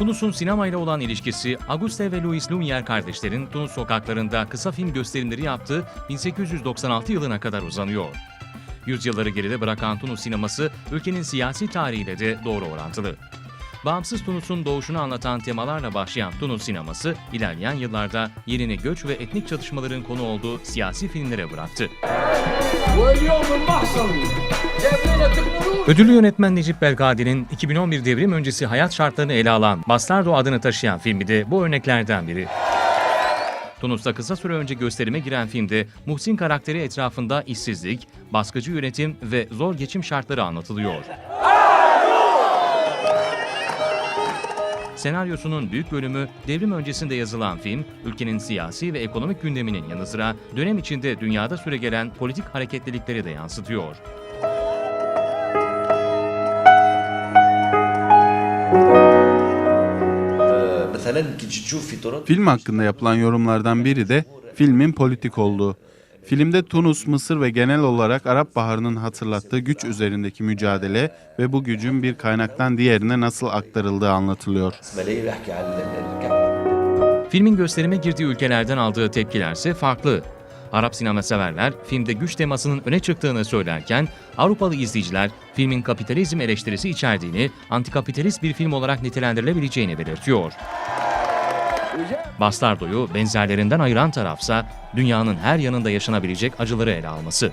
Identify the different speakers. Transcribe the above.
Speaker 1: Tunus'un sinemayla olan ilişkisi, Auguste ve Louis Lumière kardeşlerin Tunus sokaklarında kısa film gösterimleri yaptığı 1896 yılına kadar uzanıyor. Yüzyılları geride bırakan Tunus sineması, ülkenin siyasi tarihiyle de doğru orantılı. Bağımsız Tunus'un doğuşunu anlatan temalarla başlayan Tunus sineması, ilerleyen yıllarda yerini göç ve etnik çatışmaların konu olduğu siyasi filmlere bıraktı. Ödüllü yönetmen Necip Belgadi'nin 2011 devrim öncesi hayat şartlarını ele alan Bastardo adını taşıyan filmi de bu örneklerden biri. Tunus'ta kısa süre önce gösterime giren filmde Muhsin karakteri etrafında işsizlik, baskıcı yönetim ve zor geçim şartları anlatılıyor. Senaryosunun büyük bölümü devrim öncesinde yazılan film, ülkenin siyasi ve ekonomik gündeminin yanı sıra dönem içinde dünyada süregelen politik hareketlilikleri de yansıtıyor.
Speaker 2: Film hakkında yapılan yorumlardan biri de filmin politik olduğu. Filmde Tunus, Mısır ve genel olarak Arap Baharı'nın hatırlattığı güç üzerindeki mücadele ve bu gücün bir kaynaktan diğerine nasıl aktarıldığı anlatılıyor.
Speaker 1: Filmin gösterime girdiği ülkelerden aldığı tepkilerse farklı. Arap sinema severler filmde güç temasının öne çıktığını söylerken Avrupalı izleyiciler filmin kapitalizm eleştirisi içerdiğini, antikapitalist bir film olarak nitelendirilebileceğini belirtiyor. Bastardo'yu benzerlerinden ayıran tarafsa dünyanın her yanında yaşanabilecek acıları ele alması.